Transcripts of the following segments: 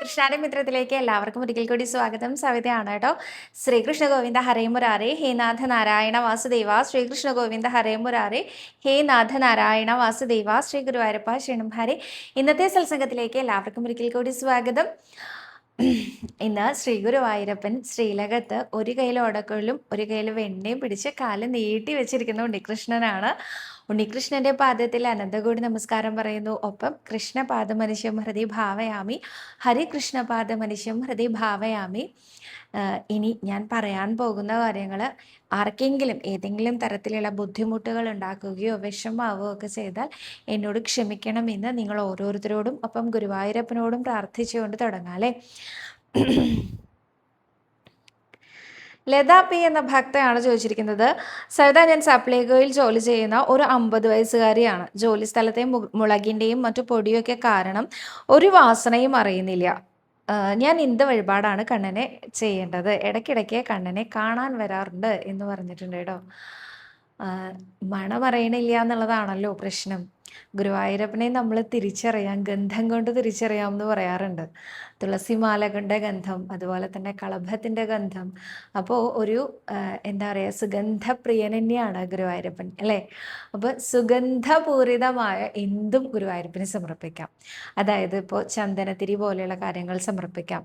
കൃഷ്ണാന്റെ മിത്രത്തിലേക്ക് എല്ലാവർക്കും ഒരിക്കൽ കൂടി സ്വാഗതം. സവിതയാണ് കേട്ടോ. ശ്രീകൃഷ്ണ ഗോവിന്ദ ഹരേ മുരാരെ. ഹേ നാഥ നാരായണ വാസുദേവ. ശ്രീകൃഷ്ണ ഗോവിന്ദ ഹരേ മുരാരെ. ഹേ നാഥ നാരായണ വാസുദേവ. ശ്രീ ഗുരുവായൂരപ്പ ശരണം ഹരേ ഇന്നത്തെ സത്സംഗത്തിലേക്ക് എല്ലാവർക്കും ഒരിക്കൽ കൂടി സ്വാഗതം. ഇന്ന് ശ്രീ ഗുരുവായൂരപ്പൻ ശ്രീലകത്ത് ഒരു കയ്യിൽ ഓടക്കൊള്ളും ഒരു കയ്യിൽ വെണ്ണയും പിടിച്ച് കാൽ നീട്ടി വെച്ചിരിക്കുന്ന ഉണ്ണികൃഷ്ണനാണ് ഉണ്ണികൃഷ്ണന്റെ പാദത്തിൽ അനന്തകൂടി നമസ്കാരം പറയുന്നു. ഒപ്പം കൃഷ്ണപാദമനുഷ്യം ഹൃദയ ഭാവയാമി ഹരികൃഷ്ണപാദമനുഷ്യം ഹൃദയ ഭാവയാമി ഇനി ഞാൻ പറയാൻ പോകുന്ന കാര്യങ്ങൾ ആർക്കെങ്കിലും ഏതെങ്കിലും തരത്തിലുള്ള ബുദ്ധിമുട്ടുകൾ ഉണ്ടാക്കുകയോ വിഷമാവുകയോ ഒക്കെ ചെയ്താൽ എന്നോട് ക്ഷമിക്കണമെന്ന് നിങ്ങൾ ഓരോരുത്തരോടും ഒപ്പം ഗുരുവായൂരപ്പനോടും പ്രാർത്ഥിച്ചുകൊണ്ട് തുടങ്ങാം അല്ലേ? ലത പി എന്ന ഭക്തയാണ് ചോദിച്ചിരിക്കുന്നത്. സവിത ഞാൻ സപ്ലൈകോയിൽ ജോലി ചെയ്യുന്ന ഒരു അമ്പത് വയസ്സുകാരിയാണ്. ജോലി സ്ഥലത്തെ മുളകിന്റെയും മറ്റു പൊടിയൊക്കെ കാരണം ഒരു വാസനയും അറിയുന്നില്ല. ഞാൻ എന്ത് വഴിപാടാണ് കണ്ണനെ ചെയ്യേണ്ടത്. ഇടയ്ക്കിടയ്ക്ക് കണ്ണനെ കാണാൻ വരാറുണ്ട് എന്ന് പറഞ്ഞിട്ടുണ്ട് കേട്ടോ. മണം അറിയണില്ല എന്നുള്ളതാണല്ലോ പ്രശ്നം. ഗുരുവായൂരപ്പനെ നമ്മൾ തിരിച്ചറിയാം ഗന്ധം കൊണ്ട് തിരിച്ചറിയാം എന്ന് പറയാറുണ്ട്. തുളസിമാലകളുടെ ഗന്ധം അതുപോലെ തന്നെ കളഭത്തിന്റെ ഗന്ധം. അപ്പോൾ ഒരു എന്താ പറയുക സുഗന്ധപ്രിയൻ തന്നെയാണ് ഗുരുവായൂരപ്പൻ അല്ലേ? അപ്പോൾ സുഗന്ധപൂരിതമായ എന്തും ഗുരുവായൂരപ്പന് സമർപ്പിക്കാം. അതായത് ഇപ്പോൾ ചന്ദനത്തിരി പോലെയുള്ള കാര്യങ്ങൾ സമർപ്പിക്കാം.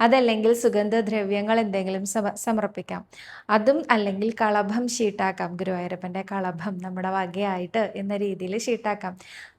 അതല്ലെങ്കിൽ സുഗന്ധദ്രവ്യങ്ങൾ എന്തെങ്കിലും സമർപ്പിക്കാം. അതും അല്ലെങ്കിൽ കളഭം ഷീട്ടാക്കാം ഗുരുവായൂരപ്പന്റെ കളഭം നമ്മുടെ വകയായിട്ട് എന്ന രീതിയിൽ ഷീട്ടാക്കാം.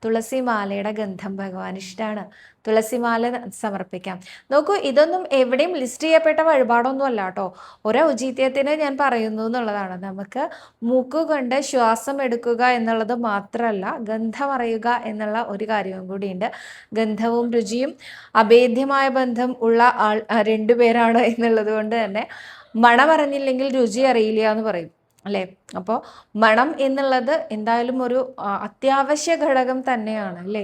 തുളസി മാലയുടെ ഗന്ധം ഭഗവാൻ ഇഷ്ടമാണ് തുളസിമാല സമർപ്പിക്കാം. നോക്കൂ ഇതൊന്നും എവിടെയും ലിസ്റ്റ് ചെയ്യപ്പെട്ട വഴിപാടൊന്നും അല്ല കേട്ടോ. ഒരു ഔചിത്യത്തിന് ഞാൻ പറയുന്നു എന്നുള്ളതാണ്. നമുക്ക് മൂക്കുകൊണ്ട് ശ്വാസം എടുക്കുക എന്നുള്ളത് മാത്രമല്ല ഗന്ധം അറിയുക എന്നുള്ള ഒരു കാര്യവും കൂടിയുണ്ട്. ഗന്ധവും രുചിയും അഭേദ്യമായ ബന്ധം ഉള്ള ആൾ രണ്ടുപേരാണ് എന്നുള്ളത് കൊണ്ട് തന്നെ മണമറിഞ്ഞില്ലെങ്കിൽ രുചി അറിയില്ല എന്ന് പറയും. അല്ലേ? അപ്പോൾ മണം എന്നുള്ളത് എന്തായാലും ഒരു അത്യാവശ്യ ഘടകം തന്നെയാണ് അല്ലേ?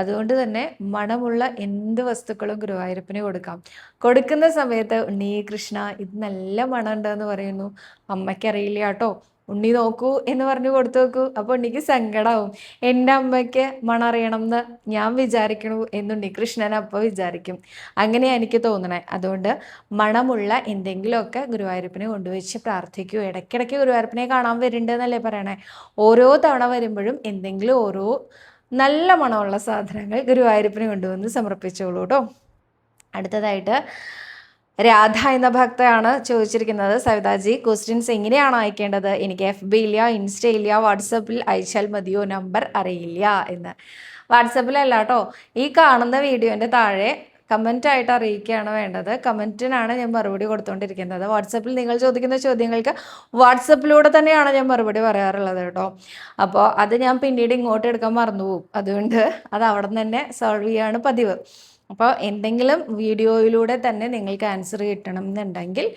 അതുകൊണ്ട് തന്നെ മണമുള്ള എന്ത് വസ്തുക്കളും ഗുരുവായൂരപ്പന് കൊടുക്കാം. കൊടുക്കുന്ന സമയത്ത് ഉണ്ണി കൃഷ്ണ ഇത് നല്ല മണമുണ്ടെന്ന് പറയുന്നു. അമ്മയ്ക്കറിയില്ല കേട്ടോ. ഉണ്ണി നോക്കൂ എന്ന് പറഞ്ഞു കൊടുത്തു നോക്കൂ. അപ്പോൾ ഉണ്ണിക്ക് സങ്കടാവും. എന്റെ അമ്മയ്ക്ക് മണറിയണം എന്ന് ഞാൻ വിചാരിക്കണു എന്നുണ്ണി കൃഷ്ണൻ അപ്പോൾ വിചാരിക്കും. അങ്ങനെയാണ് എനിക്ക് തോന്നണേ. അതുകൊണ്ട് മണമുള്ള എന്തെങ്കിലുമൊക്കെ ഗുരുവായൂരപ്പനെ കൊണ്ടുവച്ച് പ്രാർത്ഥിക്കൂ. ഇടയ്ക്കിടയ്ക്ക് ഗുരുവായൂരപ്പനെ കാണാൻ വരുന്നുണ്ടെന്നല്ലേ പറയണേ. ഓരോ തവണ വരുമ്പോഴും എന്തെങ്കിലും ഓരോ നല്ല മണമുള്ള സാധനങ്ങൾ ഗുരുവായൂരപ്പന് കൊണ്ടുവന്ന് സമർപ്പിച്ചോളൂ കേട്ടോ അടുത്തതായിട്ട് രാധ എന്ന ഭക്തയാണ് ചോദിച്ചിരിക്കുന്നത്. സവിതാജി ക്വസ്റ്റ്യൻസ് എങ്ങനെയാണ് അയക്കേണ്ടത്? എനിക്ക് എഫ് ബി ഇല്ല ഇൻസ്റ്റ ഇല്ല വാട്സപ്പിൽ അയച്ചാൽ മതിയോ? നമ്പർ അറിയില്ല എന്ന്. വാട്സപ്പിലല്ല കേട്ടോ ഈ കാണുന്ന വീഡിയോന്റെ താഴെ കമന്റ് ആയിട്ട് അറിയിക്കുകയാണ് വേണ്ടത്. കമന്റിനാണ് ഞാൻ മറുപടി കൊടുത്തുകൊണ്ടിരിക്കുന്നത് വാട്സപ്പിൽ നിങ്ങൾ ചോദിക്കുന്ന ചോദ്യങ്ങൾക്ക് വാട്സപ്പിലൂടെ തന്നെയാണ് ഞാൻ മറുപടി പറയാറുള്ളത് കേട്ടോ അപ്പോൾ അത് ഞാൻ പിന്നീട് ഇങ്ങോട്ട് എടുക്കാൻ മറന്നുപോകും. അതുകൊണ്ട് അത് അവിടെ നിന്ന് തന്നെ സോൾവ് ചെയ്യാണ് പതിവ്. അപ്പോൾ എന്തെങ്കിലും വീഡിയോയിലൂടെ തന്നെ നിങ്ങൾക്ക് ആൻസർ കിട്ടണം എന്നുണ്ടെങ്കിൽ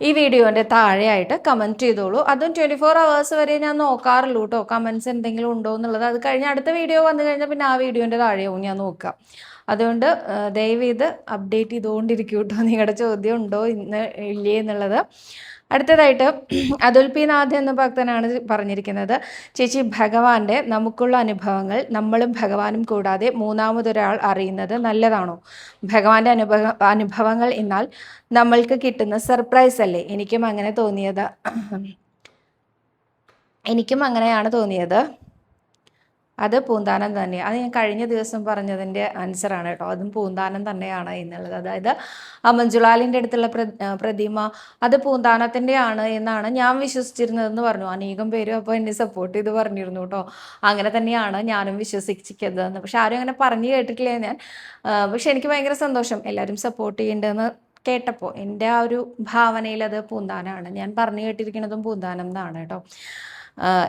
ഈ വീഡിയോന്റെ താഴെയായിട്ട് കമന്റ് ചെയ്തോളൂ. അതും ട്വന്റി ഫോർ അവേഴ്സ് വരെ ഞാൻ നോക്കാറുള്ളൂ കേട്ടോ കമൻസ് എന്തെങ്കിലും ഉണ്ടോ എന്നുള്ളത്. അത് കഴിഞ്ഞ് അടുത്ത വീഡിയോ വന്നു കഴിഞ്ഞാൽ പിന്നെ ആ വീഡിയോന്റെ താഴെയാവും ഞാൻ നോക്കുക. അതുകൊണ്ട് ദയവ് ഇത് അപ്ഡേറ്റ് ചെയ്തുകൊണ്ടിരിക്കും കേട്ടോ നിങ്ങളുടെ ചോദ്യം ഉണ്ടോ ഇന്ന് ഇല്ലേ എന്നുള്ളത്. അടുത്തതായിട്ട് അതുൽ നാഥ് എന്ന ഭക്തനാണ് പറഞ്ഞിരിക്കുന്നത്. ചേച്ചി ഭഗവാന്റെ നമുക്കുള്ള അനുഭവങ്ങൾ നമ്മളും ഭഗവാനും കൂടാതെ മൂന്നാമതൊരാൾ അറിയുന്നത് നല്ലതാണോ? ഭഗവാന്റെ അനുഭവ അനുഭവങ്ങൾ എന്നാൽ നമ്മൾക്ക് കിട്ടുന്ന സർപ്രൈസ് അല്ലേ? എനിക്കും അങ്ങനെ തോന്നിയത്. എനിക്കും അങ്ങനെയാണ് തോന്നിയത്. അത് പൂന്താനം തന്നെ. അത് ഞാൻ കഴിഞ്ഞ ദിവസം പറഞ്ഞതിന്റെ ആൻസറാണ് കേട്ടോ. അതും പൂന്താനം തന്നെയാണ് എന്നുള്ളത്. അതായത് ആ മഞ്ജുളാലിന്റെ അടുത്തുള്ള പ്രതിമ അത് പൂന്താനത്തിന്റെ ആണ് എന്നാണ് ഞാൻ വിശ്വസിച്ചിരുന്നതെന്ന് പറഞ്ഞു. അനേകം പേരും അപ്പോൾ എന്നെ സപ്പോർട്ട് ചെയ്ത് പറഞ്ഞിരുന്നു കേട്ടോ. അങ്ങനെ തന്നെയാണ് ഞാനും വിശ്വസിച്ചിരിക്കുന്നതെന്ന്. പക്ഷെ ആരും അങ്ങനെ പറഞ്ഞു കേട്ടിട്ടില്ല ഞാൻ. പക്ഷെ എനിക്ക് ഭയങ്കര സന്തോഷം എല്ലാവരും സപ്പോർട്ട് ചെയ്യേണ്ടതെന്ന് കേട്ടപ്പോൾ എന്റെ ആ ഒരു ഭാവനയിൽ അത് പൂന്താനമാണ്. ഞാൻ പറഞ്ഞു കേട്ടിരിക്കുന്നതും പൂന്താനം എന്നാണ് കേട്ടോ.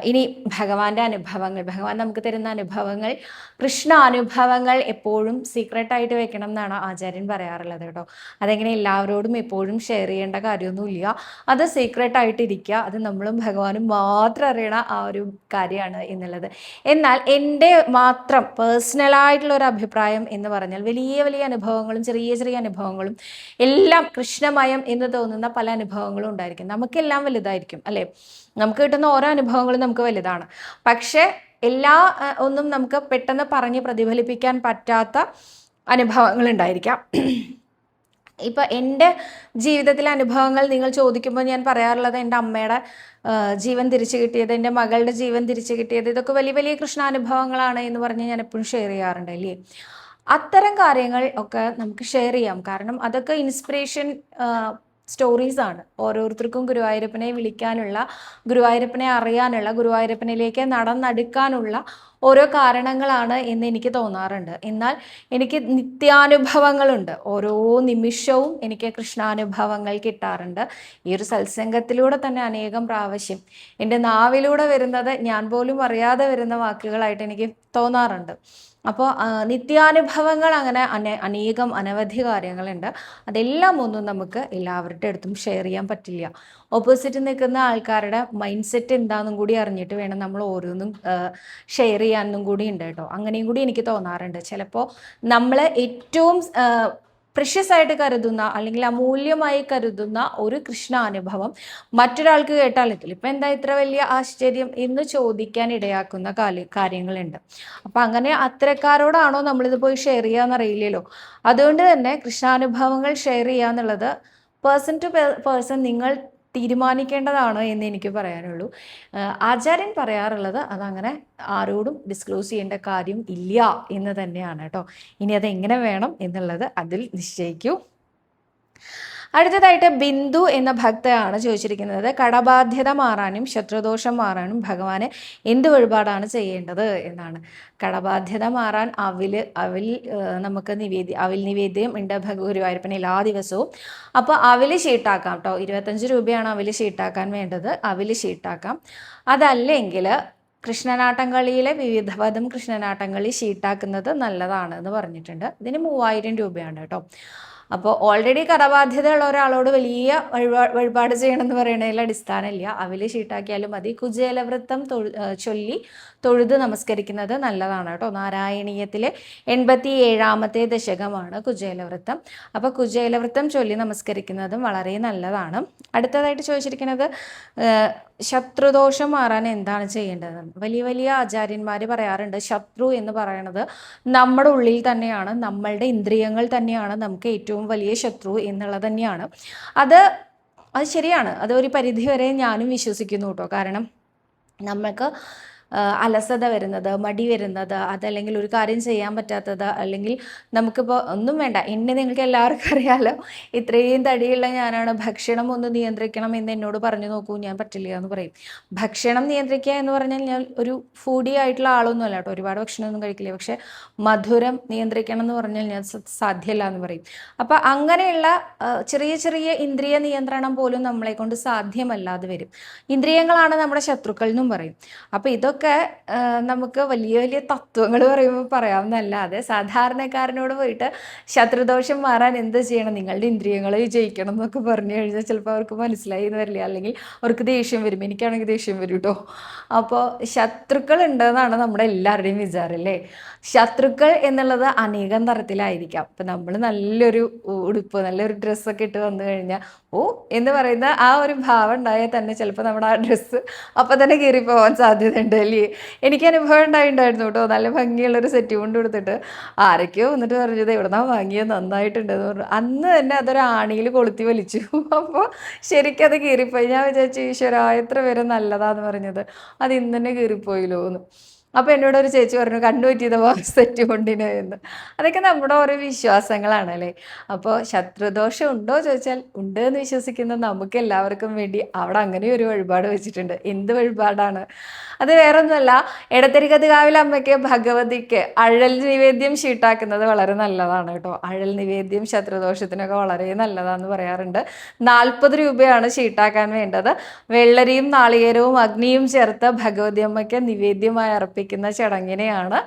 ഇനി ഭഗവാന്റെ അനുഭവങ്ങൾ ഭഗവാൻ നമുക്ക് തരുന്ന അനുഭവങ്ങൾ കൃഷ്ണ അനുഭവങ്ങൾ എപ്പോഴും സീക്രട്ടായിട്ട് വെക്കണം എന്നാണ് ആചാര്യൻ പറയാറുള്ളത് കേട്ടോ. അതെങ്ങനെ എല്ലാവരോടും എപ്പോഴും ഷെയർ ചെയ്യേണ്ട കാര്യമൊന്നുമില്ല. അത് സീക്രട്ടായിട്ട് ഇരിക്കുക അത് നമ്മളും ഭഗവാനും മാത്രം അറിയണ ആ ഒരു കാര്യമാണ് എന്നുള്ളത്. എന്നാൽ എന്റെ മാത്രം പേഴ്സണലായിട്ടുള്ള ഒരു അഭിപ്രായം എന്ന് പറഞ്ഞാൽ വലിയ വലിയ അനുഭവങ്ങളും ചെറിയ ചെറിയ അനുഭവങ്ങളും എല്ലാം കൃഷ്ണമയം എന്ന് തോന്നുന്ന പല അനുഭവങ്ങളും ഉണ്ടായിരിക്കും. നമുക്കെല്ലാം വലുതായിരിക്കും അല്ലേ? നമുക്ക് കിട്ടുന്ന ഓരോ അനുഭവങ്ങളും നമുക്ക് വലുതാണ്. പക്ഷേ എല്ലാ ഒന്നും നമുക്ക് പെട്ടെന്ന് പറഞ്ഞ് പ്രതിഫലിപ്പിക്കാൻ പറ്റാത്ത അനുഭവങ്ങൾ ഉണ്ടായിരിക്കാം. ഇപ്പം എന്റെ ജീവിതത്തിലെ അനുഭവങ്ങൾ നിങ്ങൾ ചോദിക്കുമ്പോൾ ഞാൻ പറയാറുള്ളത് എന്റെ അമ്മയുടെ ജീവൻ തിരിച്ചു കിട്ടിയത് എന്റെ മകളുടെ ജീവൻ തിരിച്ചു കിട്ടിയത് ഇതൊക്കെ വലിയ വലിയ കൃഷ്ണാനുഭവങ്ങളാണ് എന്ന് പറഞ്ഞ് ഞാൻ എപ്പോഴും ഷെയർ ചെയ്യാറുണ്ട് അല്ലേ? അത്തരം കാര്യങ്ങൾ ഒക്കെ നമുക്ക് ഷെയർ ചെയ്യാം. കാരണം അതൊക്കെ ഇൻസ്പിറേഷൻ സ്റ്റോറീസ് ആണ് ഓരോരുത്തർക്കും ഗുരുവായൂരപ്പനെ വിളിക്കാനുള്ള ഗുരുവായൂരപ്പനെ അറിയാനുള്ള ഗുരുവായൂരപ്പനിലേക്ക് നടന്നെടുക്കാനുള്ള ഓരോ കാരണങ്ങളാണ് എന്ന് എനിക്ക് തോന്നാറുണ്ട്. എന്നാൽ എനിക്ക് നിത്യാനുഭവങ്ങളുണ്ട്. ഓരോ നിമിഷവും എനിക്ക് കൃഷ്ണാനുഭവങ്ങൾ കിട്ടാറുണ്ട്. ഈ ഒരു സത്സംഗത്തിലൂടെ തന്നെ അനേകം പ്രാവശ്യം എന്റെ നാവിലൂടെ വരുന്നത് ഞാൻ പോലും അറിയാതെ വരുന്ന വാക്കുകളായിട്ട് എനിക്ക് തോന്നാറുണ്ട്. അപ്പോൾ നിത്യാനുഭവങ്ങൾ അങ്ങനെ അനേ അനേകം അനവധി കാര്യങ്ങളുണ്ട്. അതെല്ലാം ഒന്നും നമുക്ക് എല്ലാവരുടെ അടുത്തും ഷെയർ ചെയ്യാൻ പറ്റില്ല. ഓപ്പോസിറ്റ് നിൽക്കുന്ന ആൾക്കാരുടെ മൈൻഡ് സെറ്റ് എന്താണെന്നും കൂടി അറിഞ്ഞിട്ട് വേണം നമ്മൾ ഓരോന്നും ഷെയർ ചെയ്യാനും കൂടി ഉണ്ട് കേട്ടോ. അങ്ങനെയും കൂടി എനിക്ക് തോന്നാറുണ്ട്. ചിലപ്പോൾ നമ്മൾ ഏറ്റവും പ്രഷ്യസ് ആയിട്ട് കരുതുന്ന അല്ലെങ്കിൽ അമൂല്യമായി കരുതുന്ന ഒരു കൃഷ്ണ അനുഭവം മറ്റൊരാൾക്ക് കേട്ടാൽ എത്തില്ല. ഇപ്പം എന്താ ഇത്ര വലിയ ആശ്ചര്യം എന്ന് ചോദിക്കാൻ ഇടയാക്കുന്ന കാല കാര്യങ്ങളുണ്ട്. അപ്പം അങ്ങനെ അത്തരക്കാരോടാണോ നമ്മളിത് പോയി ഷെയർ ചെയ്യാന്ന് അറിയില്ലല്ലോ അതുകൊണ്ട് തന്നെ കൃഷ്ണാനുഭവങ്ങൾ ഷെയർ ചെയ്യുക എന്നുള്ളത് പേഴ്സൺ ടു പേഴ്സൺ നിങ്ങൾ തീരുമാനിക്കേണ്ടതാണ് എന്ന് എനിക്ക് പറയാനുള്ളൂ. ആചാര്യൻ പറയാറുള്ളത് അതങ്ങനെ ആരോടും ഡിസ്ക്ലോസ് ചെയ്യേണ്ട കാര്യം ഇല്ല എന്ന് തന്നെയാണ് കേട്ടോ. ഇനി അത് എങ്ങനെ വേണം എന്നുള്ളത് അതിൽ നിശ്ചയിക്കൂ. അടുത്തതായിട്ട് ബിന്ദു എന്ന ഭക്തയാണ് ചോദിച്ചിരിക്കുന്നത്. കടബാധ്യത മാറാനും ശത്രുദോഷം മാറാനും ഭഗവാന് എന്ത് വഴിപാടാണ് ചെയ്യേണ്ടത് എന്നാണ്. കടബാധ്യത മാറാൻ അവിൽ അവിൽ നമുക്ക് നിവേദ്യ അവിൽ നിവേദ്യം ഉണ്ട് ഭഗ ഗുരുവായൂരപ്പന് എല്ലാ ദിവസവും. അപ്പോൾ അവിൽ ഷീട്ടാക്കാം കേട്ടോ. ഇരുപത്തഞ്ച് രൂപയാണ് അവിൽ ഷീട്ടാക്കാൻ വേണ്ടത്. അവിൽ ഷീട്ടാക്കാം. അതല്ലെങ്കിൽ കൃഷ്ണനാട്ടം കൃഷ്ണനാട്ടംകളിയിലെ വിവിധപദം കൃഷ്ണനാട്ടംകളി ഷീട്ടാക്കുന്നത് നല്ലതാണ് എന്ന് പറഞ്ഞിട്ടുണ്ട്. ഇതിന് മൂവായിരം രൂപയാണ് കേട്ടോ. അപ്പോൾ ഓൾറെഡി കടബാധ്യതയുള്ള ഒരാളോട് വലിയ വഴിപാ വഴിപാട് ചെയ്യണമെന്ന് പറയുന്നതിൽ അടിസ്ഥാനമില്ല. അവൽ ഷീട്ടാക്കിയാലും മതി. കുജേലവൃത്തം ചൊല്ലി തൊഴുത് നമസ്കരിക്കുന്നത് നല്ലതാണ് കേട്ടോ. നാരായണീയത്തിലെ എൺപത്തി ഏഴാമത്തെ ദശകമാണ് കുചേലവൃത്തം അപ്പോൾ കുചേലവൃത്തം ചൊല്ലി നമസ്കരിക്കുന്നതും വളരെ നല്ലതാണ്. അടുത്തതായിട്ട് ചോദിച്ചിരിക്കുന്നത് ശത്രുദോഷം മാറാൻ എന്താണ് ചെയ്യേണ്ടത് വലിയ വലിയ ആചാര്യന്മാർ പറയാറുണ്ട് ശത്രു എന്ന് പറയുന്നത് നമ്മുടെ ഉള്ളിൽ തന്നെയാണ് നമ്മളുടെ ഇന്ദ്രിയങ്ങൾ തന്നെയാണ് നമുക്ക് ഏറ്റവും വലിയ ശത്രു എന്നുള്ളത് തന്നെയാണ്. അത് അത് ശരിയാണ്. അത് ഒരു പരിധി വരെ ഞാനും വിശ്വസിക്കുന്നു കേട്ടോ. കാരണം നമുക്ക് അലസത വരുന്നത് മടി വരുന്നത് അതല്ലെങ്കിൽ ഒരു കാര്യം ചെയ്യാൻ പറ്റാത്തത് അല്ലെങ്കിൽ നമുക്കിപ്പോൾ ഒന്നും വേണ്ട. എന്നെ നിങ്ങൾക്ക് എല്ലാവർക്കും അറിയാലോ ഇത്രയും തടിയുള്ള ഞാനാണ്. ഭക്ഷണം ഒന്ന് നിയന്ത്രിക്കണം എന്ന് എന്നോട് പറഞ്ഞു നോക്കൂ ഞാൻ പറ്റില്ല എന്ന് പറയും. ഭക്ഷണം നിയന്ത്രിക്കുക എന്ന് പറഞ്ഞാൽ ഞാൻ ഒരു ഫുഡി ആയിട്ടുള്ള ആളൊന്നും അല്ല കേട്ടോ. ഒരുപാട് ഭക്ഷണമൊന്നും കഴിക്കില്ല. പക്ഷേ മധുരം നിയന്ത്രിക്കണം എന്ന് പറഞ്ഞാൽ ഞാൻ സാധ്യമല്ല എന്ന് പറയും. അപ്പോൾ അങ്ങനെയുള്ള ചെറിയ ചെറിയ ഇന്ദ്രിയ നിയന്ത്രണം പോലും നമ്മളെ കൊണ്ട് സാധ്യമല്ലാതെ വരും. ഇന്ദ്രിയങ്ങളാണ് നമ്മുടെ ശത്രുക്കൾ എന്നും പറയും. അപ്പോൾ ഇതൊക്കെ ആ, നമുക്ക് വലിയ വലിയ തത്വങ്ങൾ പറയുമ്പോൾ പറയാവുന്നതല്ലാതെ സാധാരണക്കാരനോട് പോയിട്ട് ശത്രുദോഷം മാറാൻ എന്ത് ചെയ്യണം? നിങ്ങളുടെ ഇന്ദ്രിയങ്ങളെ ജയിക്കണം എന്നൊക്കെ പറഞ്ഞു കഴിഞ്ഞാൽ ചിലപ്പോൾ അവർക്ക് മനസ്സിലായി എന്ന് വരില്ല. അല്ലെങ്കിൽ അവർക്ക് ദേഷ്യം വരും. എനിക്കാണെങ്കിൽ ദേഷ്യം വരും കേട്ടോ അപ്പോൾ ശത്രുക്കൾ ഉണ്ടെന്നാണ് നമ്മുടെ എല്ലാവരുടെയും വിചാരം അല്ലേ? ശത്രുക്കൾ എന്നുള്ളത് അനേകം തരത്തിലായിരിക്കാം. ഇപ്പം നമ്മൾ നല്ലൊരു ഉടുപ്പ് നല്ലൊരു ഡ്രസ്സൊക്കെ ഇട്ട് വന്നു കഴിഞ്ഞാൽ ഓ എന്ന് പറയുന്ന ആ ഒരു ഭാവം ഉണ്ടായാൽ തന്നെ ചിലപ്പോൾ നമ്മുടെ ആ ഡ്രസ്സ് അപ്പം തന്നെ കയറി പോകാൻ സാധ്യതയുണ്ട് അല്ലേ? എനിക്ക് അനുഭവം ഉണ്ടായിട്ടുണ്ടായിരുന്നു കേട്ടോ. നല്ല ഭംഗിയുള്ളൊരു സെറ്റ് കൊണ്ട് കൊടുത്തിട്ട്. ആരൊക്കെയോ വന്നിട്ട് പറഞ്ഞത് എവിടുന്നാ വാങ്ങിയത് നന്നായിട്ടുണ്ടെന്ന് പറഞ്ഞു. അന്ന് തന്നെ അതൊരു ആണിയിൽ കൊളുത്തി വലിച്ചു. അപ്പോൾ ശരിക്കും അത് കീറിപ്പോയി. ഞാൻ വിചാരിച്ചു ഈശ്വര എത്ര പേര് നല്ലതാന്ന് പറഞ്ഞത്. അത് ഇന്ന് തന്നെ കീറിപ്പോയില്ലോ എന്ന് അപ്പോൾ എന്നോട് ഒരു ചേച്ചി പറഞ്ഞു കണ്ടുപറ്റിയത് സെറ്റ് കൊണ്ടിന് എന്ന്. അതൊക്കെ നമ്മുടെ ഓരോ വിശ്വാസങ്ങളാണ് അല്ലേ അപ്പോൾ ശത്രുദോഷം ഉണ്ടോ ചോദിച്ചാൽ ഉണ്ട് എന്ന് വിശ്വസിക്കുന്ന നമുക്ക് എല്ലാവർക്കും വേണ്ടി അവിടെ അങ്ങനെ ഒരു വഴിപാട് വെച്ചിട്ടുണ്ട്. എന്ത് വഴിപാടാണ്? അത് വേറൊന്നുമല്ല എടത്തരികതികാവിലെ അമ്മയ്ക്ക് ഭഗവതിക്ക് അഴൽ നിവേദ്യം ഷീട്ടാക്കുന്നത് വളരെ നല്ലതാണ് കേട്ടോ. അഴൽ നിവേദ്യം ശത്രുദോഷത്തിനൊക്കെ വളരെ നല്ലതാന്ന് പറയാറുണ്ട്. നാൽപ്പത് രൂപയാണ് ഷീട്ടാക്കാൻ വേണ്ടത്. വെള്ളരിയും നാളികേരവും അഗ്നിയും ചേർത്ത് ഭഗവതി അമ്മയ്ക്ക് നിവേദ്യമായി അർപ്പിക്കുന്ന ചടങ്ങിനെയാണ്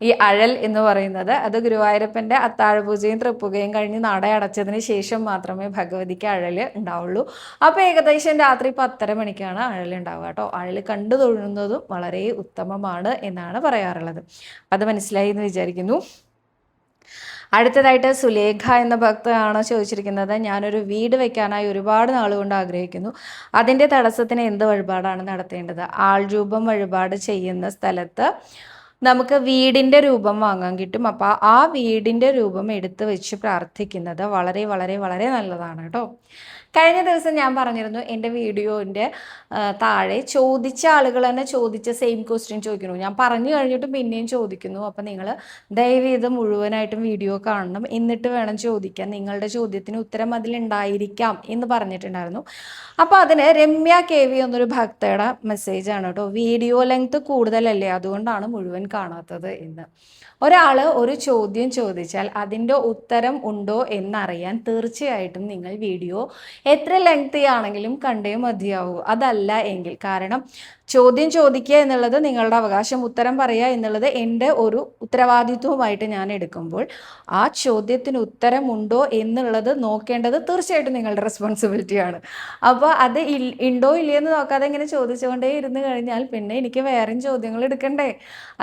ഈ അഴൽ എന്ന് പറയുന്നത് അത് ഗുരുവായൂരപ്പന്റെ അത്താഴപൂജയും തൃപ്പുകയും കഴിഞ്ഞ് നട അടച്ചതിന് ശേഷം മാത്രമേ ഭഗവതിക്ക് അഴൽ ഉണ്ടാവുള്ളൂ. അപ്പോൾ ഏകദേശം രാത്രി പത്തര മണിക്കാണ് അഴൽ ഉണ്ടാവുക കേട്ടോ. അഴൽ കണ്ടു തൊഴുന്നതും വളരെ ഉത്തമമാണ് എന്നാണ് പറയാറുള്ളത്. അത് മനസ്സിലായി എന്ന് വിചാരിക്കുന്നു. അടുത്തതായിട്ട് സുലേഖ എന്ന ഭക്തയാണ് ചോദിച്ചിരിക്കുന്നത്. ഞാനൊരു വീട് വെക്കാനായി ഒരുപാട് നാളുകൊണ്ട് ആഗ്രഹിക്കുന്നു. അതിന്റെ തടസ്സത്തിന് എന്ത് വഴിപാടാണ് നടത്തേണ്ടത്? ആൾരൂപം വഴിപാട് ചെയ്യുന്ന സ്ഥലത്ത് നമുക്ക് വീടിന്റെ രൂപം വാങ്ങാൻ കിട്ടും. അപ്പോൾ ആ വീടിന്റെ രൂപം എടുത്ത് വെച്ച് പ്രാർത്ഥിക്കുന്നത് വളരെ വളരെ വളരെ നല്ലതാണ് കേട്ടോ. കഴിഞ്ഞ ദിവസം ഞാൻ പറഞ്ഞിരുന്നു എന്റെ വീഡിയോന്റെ താഴെ ചോദിച്ച ആളുകൾ തന്നെ ചോദിച്ച സെയിം ക്വസ്റ്റ്യൻ ചോദിക്കുന്നു. ഞാൻ പറഞ്ഞു കഴിഞ്ഞിട്ട് പിന്നെയും ചോദിക്കുന്നു. അപ്പോൾ നിങ്ങൾ ദയവേത് മുഴുവനായിട്ടും വീഡിയോ കാണണം. എന്നിട്ട് വേണം ചോദിക്കാൻ. നിങ്ങളുടെ ചോദ്യത്തിന് ഉത്തരം അതിലുണ്ടായിരിക്കാം എന്ന് പറഞ്ഞിട്ടുണ്ടായിരുന്നു. അപ്പോൾ അതിന് രമ്യ കെ വി എന്നൊരു ഭക്തയുടെ മെസ്സേജാണ് കേട്ടോ. വീഡിയോ ലെങ്ത് കൂടുതലല്ലേ? അതുകൊണ്ടാണ് മുഴുവൻ കാണാത്തത് എന്ന്. ഒരാൾ ഒരു ചോദ്യം ചോദിച്ചാൽ അതിന്റെ ഉത്തരം ഉണ്ടോ എന്നറിയാൻ തീർച്ചയായിട്ടും നിങ്ങൾ വീഡിയോ എത്ര ലെങ്തി ആണെങ്കിലും കണ്ടേ മതിയാവൂ. അതല്ല എങ്കിൽ കാരണം ചോദ്യം ചോദിക്കുക എന്നുള്ളത് നിങ്ങളുടെ അവകാശം ഉത്തരം പറയുക എന്നുള്ളത് എന്റെ ഒരു ഉത്തരവാദിത്വമായിട്ട് ഞാൻ എടുക്കുമ്പോൾ ആ ചോദ്യത്തിന് ഉത്തരമുണ്ടോ എന്നുള്ളത് നോക്കേണ്ടത് തീർച്ചയായിട്ടും നിങ്ങളുടെ റെസ്പോൺസിബിലിറ്റിയാണ് അപ്പോൾ അത് ഉണ്ടോ ഇല്ലയെന്ന് നോക്കാതെ ഇങ്ങനെ ചോദിച്ചുകൊണ്ടേ ഇരുന്ന് കഴിഞ്ഞാൽ പിന്നെ എനിക്ക് വേറെയും ചോദ്യങ്ങൾ എടുക്കണ്ടേ?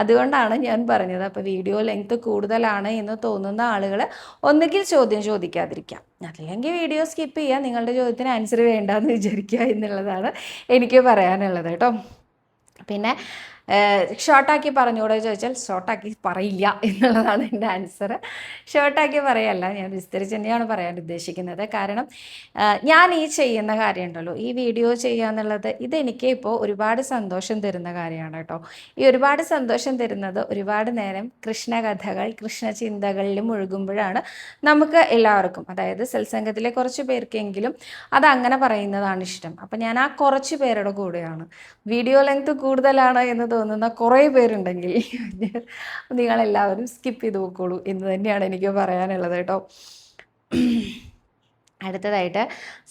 അതുകൊണ്ടാണ് ഞാൻ പറഞ്ഞത്. അപ്പോൾ വീഡിയോ ലെങ്ത് കൂടുതലാണ് എന്ന് തോന്നുന്ന ആളുകൾ ഒന്നുകിൽ ചോദ്യം ചോദിക്കാതിരിക്കാം. അല്ലെങ്കിൽ വീഡിയോ സ്കിപ്പ് ചെയ്യുക നിങ്ങളുടെ ചോദ്യത്തിന് ആൻസർ വേണ്ടെന്ന് വിചാരിക്കുക എന്നുള്ളതാണ് എനിക്ക് പറയാനുള്ളത് കേട്ടോ. പിന്നെ ഷോർട്ടാക്കി പറഞ്ഞുകൂടെ ചോദിച്ചാൽ ഷോർട്ടാക്കി പറയില്ല എന്നുള്ളതാണ് എന്റെ ആൻസർ ഷോർട്ടാക്കി പറയല്ല ഞാൻ വിസ്തരിച്ച് തന്നെയാണ് പറയാൻ ഉദ്ദേശിക്കുന്നത്. കാരണം ഞാൻ ഈ ചെയ്യുന്ന കാര്യമുണ്ടല്ലോ ഈ വീഡിയോ ചെയ്യുക എന്നുള്ളത് ഇതെനിക്ക് ഇപ്പോൾ ഒരുപാട് സന്തോഷം തരുന്ന കാര്യമാണ് കേട്ടോ. ഈ ഒരുപാട് സന്തോഷം തരുന്നത് ഒരുപാട് നേരം കൃഷ്ണകഥകൾ കൃഷ്ണചിന്തകളിൽ മുഴുകുമ്പോഴാണ് നമുക്ക് എല്ലാവർക്കും. അതായത് സത്സംഗത്തിലെ കുറച്ച് പേർക്കെങ്കിലും അത് അങ്ങനെ പറയുന്നതാണ് ഇഷ്ടം. അപ്പം ഞാൻ ആ കുറച്ച് പേരുടെ കൂടെയാണ്. വീഡിയോ ലെങ്ത് കൂടുതലാണ് എന്ന് തോന്നുന്ന കുറേ പേരുണ്ടെങ്കിൽ നിങ്ങളെല്ലാവരും സ്കിപ്പ് ചെയ്ത് പോയിക്കോളൂ എന്ന് തന്നെയാണ് എനിക്ക് പറയാനുള്ളത് കേട്ടോ. അടുത്തതായിട്ട്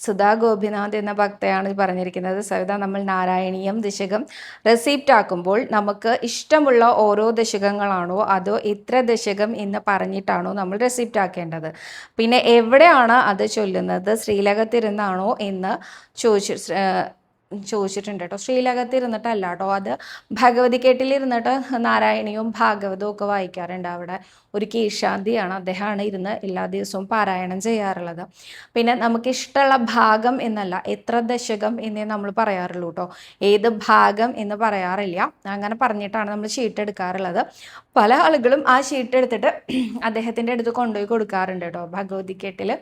സുധാ ഗോപിനാഥ് എന്ന ഭക്തയാണ് പറഞ്ഞിരിക്കുന്നത്. സവിത നമ്മൾ നാരായണീയം ദശകം റെസീപ്റ്റ് ആക്കുമ്പോൾ നമുക്ക് ഇഷ്ടമുള്ള ഓരോ ദശകങ്ങളാണോ അതോ ഇത്ര ദശകം എന്ന് പറഞ്ഞിട്ടാണോ നമ്മൾ റെസീപ്റ്റ് ആക്കേണ്ടത്? പിന്നെ എവിടെയാണ് അത് ചൊല്ലുന്നത്? ശ്രീലകത്തിരുന്നാണോ എന്ന് ചോദിച്ചു ചോദിച്ചിട്ടുണ്ട് കേട്ടോ ശ്രീലകത്ത് ഇരുന്നിട്ടല്ല കേട്ടോ അത് ഭഗവതി കേട്ടിലിരുന്നിട്ട് നാരായണിയും ഭാഗവതവും ഒക്കെ വായിക്കാറുണ്ട് അവിടെ. ഒരു കീശാന്തിയാണ് അദ്ദേഹമാണ് ഇരുന്ന് എല്ലാ ദിവസവും പാരായണം ചെയ്യാറുള്ളത്. പിന്നെ നമുക്ക് ഇഷ്ടമുള്ള ഭാഗം എന്നല്ല എത്ര ദശകം എന്നേ നമ്മൾ പറയാറുള്ളൂ കേട്ടോ ഏത് ഭാഗം എന്ന് പറയാറില്ല. അങ്ങനെ പറഞ്ഞിട്ടാണ് നമ്മൾ ഷീട്ട് എടുക്കാറുള്ളത്. പല ആളുകളും ആ ഷീട്ട് എടുത്തിട്ട് അദ്ദേഹത്തിന്റെ അടുത്ത് കൊണ്ടുപോയി കൊടുക്കാറുണ്ട് കേട്ടോ ഭഗവതി കേട്ടിൽ